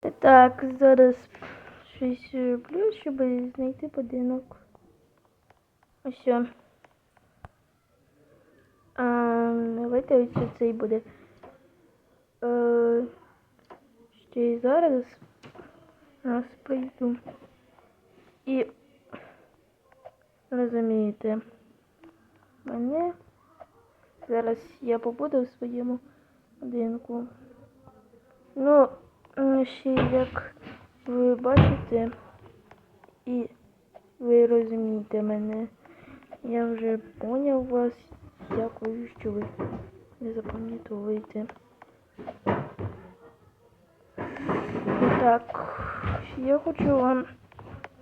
Так, зараз щось роблю, щоб знайти будинок. Ось. А, давайте ось цей буде. Е, ще й зараз раз прийду. І розумієте, мене зараз я побуду в своєму будинку. Ну, ще як ви бачите і ви розумієте мене. Я вже поняв вас. Дякую, що ви не запам'ятовуєте. Так, я хочу вам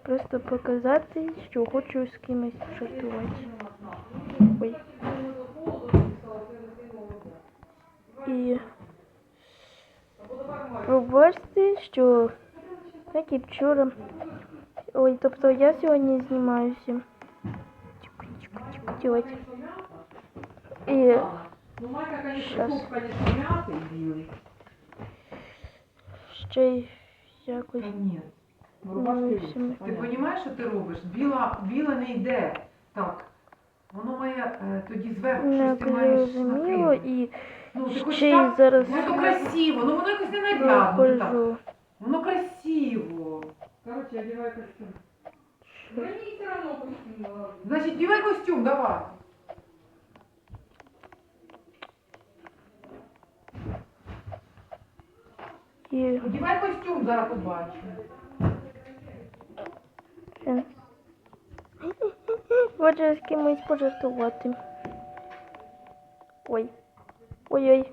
просто показати, що хочу з кимось жартувати. Ой. І пробачте, що як і вчора. Ой, тобто я сьогодні знімаюся. І Ну, Майка, конечно, топ, конечно, мятый белый. ще й якось. Та ні. Ну, Рубашки всім є. Ти розумієш, що ти робиш? Біла, біла не йде. Так. Воно має е, тоді зверху Не щось ти маєш зрозуміло накрити. і Ну, ти ще й так? зараз Ну, то красиво, ну воно якось не нарядно. так. Воно красиво. Короче, одевай костюм. Значить, одевай костюм, давай. І Одівай костюм, зараз побачу. ще. Хочу з кимось пожартувати. Ой. Ой-ой.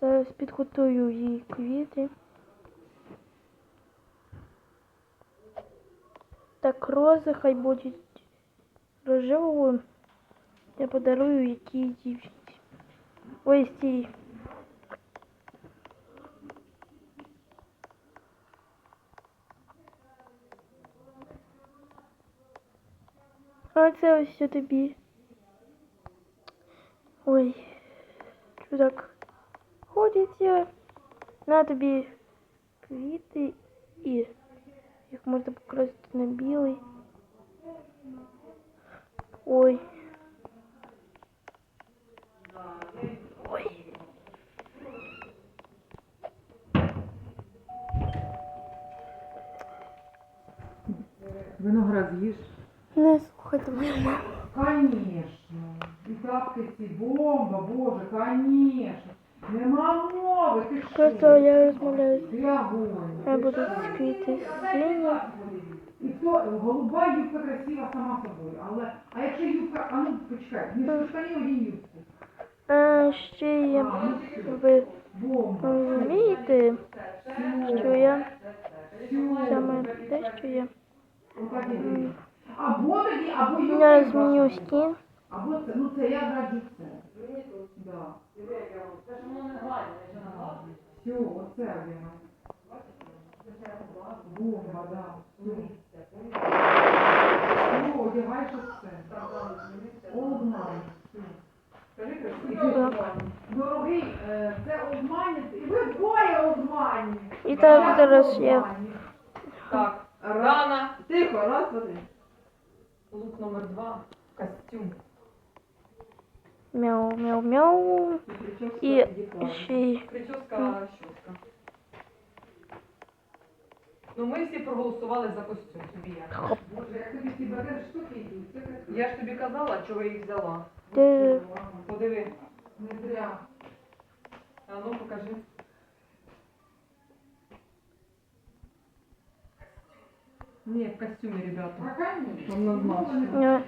Зараз підготую їй квіти. Так, рози хай будуть рожевого. Я подарую якій дівчинці. Ой, стій. А це ось тобі. Ой, що так ходиться. На тобі квіти і їх можна покрасити на білий. Ой. Ой. Виноград з'їш? Не слухайте маму. Конечно. І тапки ці бомба, боже, конечно. Нема мови, ти що? Просто я розмовляю. Я буду квіти сині. І то голуба юбка красива сама собою. Але, а якщо юбка, а ну почекай, не штані одній юбці. А ще є, ви розумієте, що я саме те, що я дивись. Або тоді, або юбка. я зміню скін. Або це, ну це я раджу це. Да. Все, оце одягай. Бомба, да. Все. Все, одягаєш оце. Олдман. Так. Дорогий, е, це олдмані. І ви двоє олдмані. І так зараз я Так, рана. Тихо, раз, два, три. Лук номер два. Костюм. мяу, мяу, мяу. І ще й Прическа щотка. Ну ми всі проголосували за костюм. Тобі я. Боже, як тобі ці бадери штуки. Я ж тобі казала, чого їх взяла. де Подиви. Не зря. А ну покажи. Ні, в костюмі, ребята. А, конечно. Однозначно.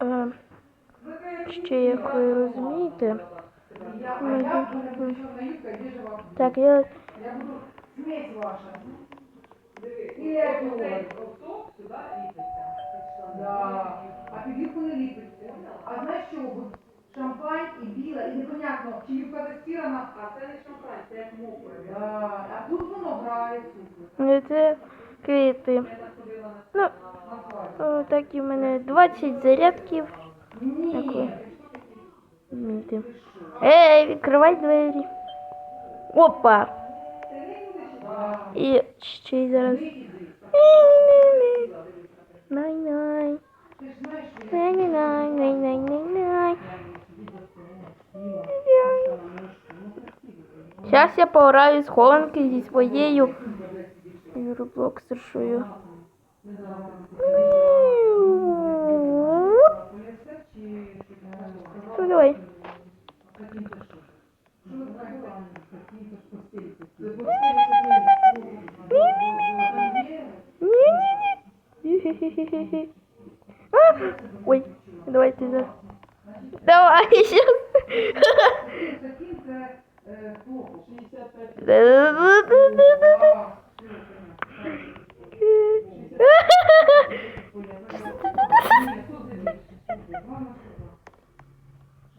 е, е, ще як ви розумієте. Я, а я буду чорна юбка, де же вам? Так, я Я буду смесь ваша. І я буду. Кусок сюди. Да. А під юбку не ліпиться. А знаєш що? От Шампань і біла, і непонятно, чи юбка застірана. А це не шампань, це як мокре. Да. А тут воно грає супер. не це квіти. Я так подивилася. Ну, о, так і в мене 20 зарядків. Дякую. Вмійте. Ей, відкривай двері. Опа. І ще й зараз. Най-най. Най-най, най-най-най-най. Зараз я пограю з хованки зі своєю Роблоксершою. Ну, давай. Не-не-не. А, Ой, давай за.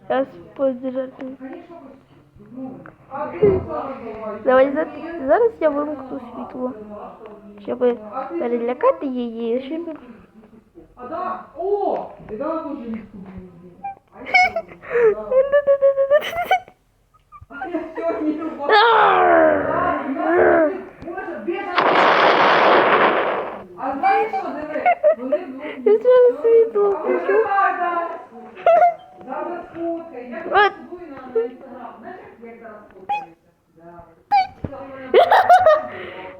Давай сейчас. Подержати. Давай за... зараз я вимкну світло, щоб перелякати її, щоб А да, о, і да,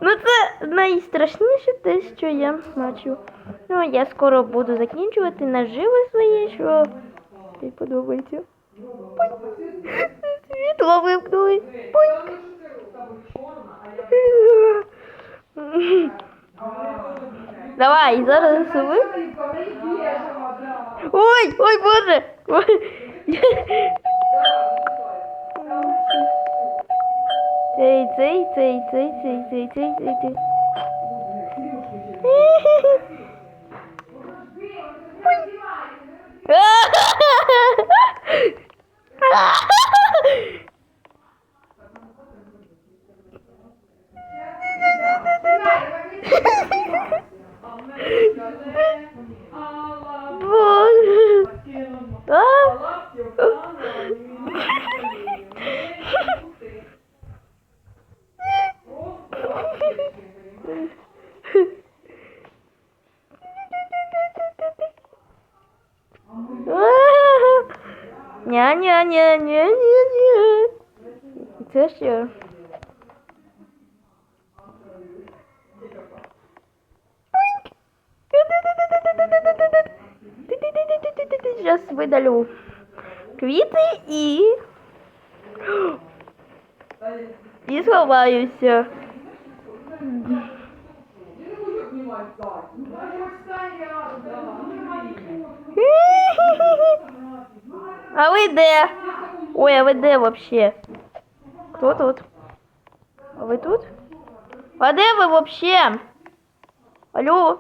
Ну це найстрашніше те, що я бачу. Ну, я скоро буду закінчувати наживи своє, що тобі подобається. Світло вимкнули. Давай, зараз ви. Ой, ой, боже. Ой. Цей, цей, цей, цей, цей, цей, цей, цей, цей. 啊 哈 не, не, не, не. это diyorum. Сейчас выдалю квиты и... И сховаюсь. Хи-хи-хи. А ви де? Ой, а ви де вообще? Хто тут? А ви тут? А де ви вообще? Алло?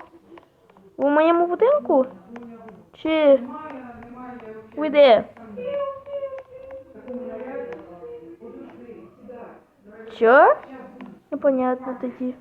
Ви в моєму будинку? Чи ви де? Що? Непонятно тоді.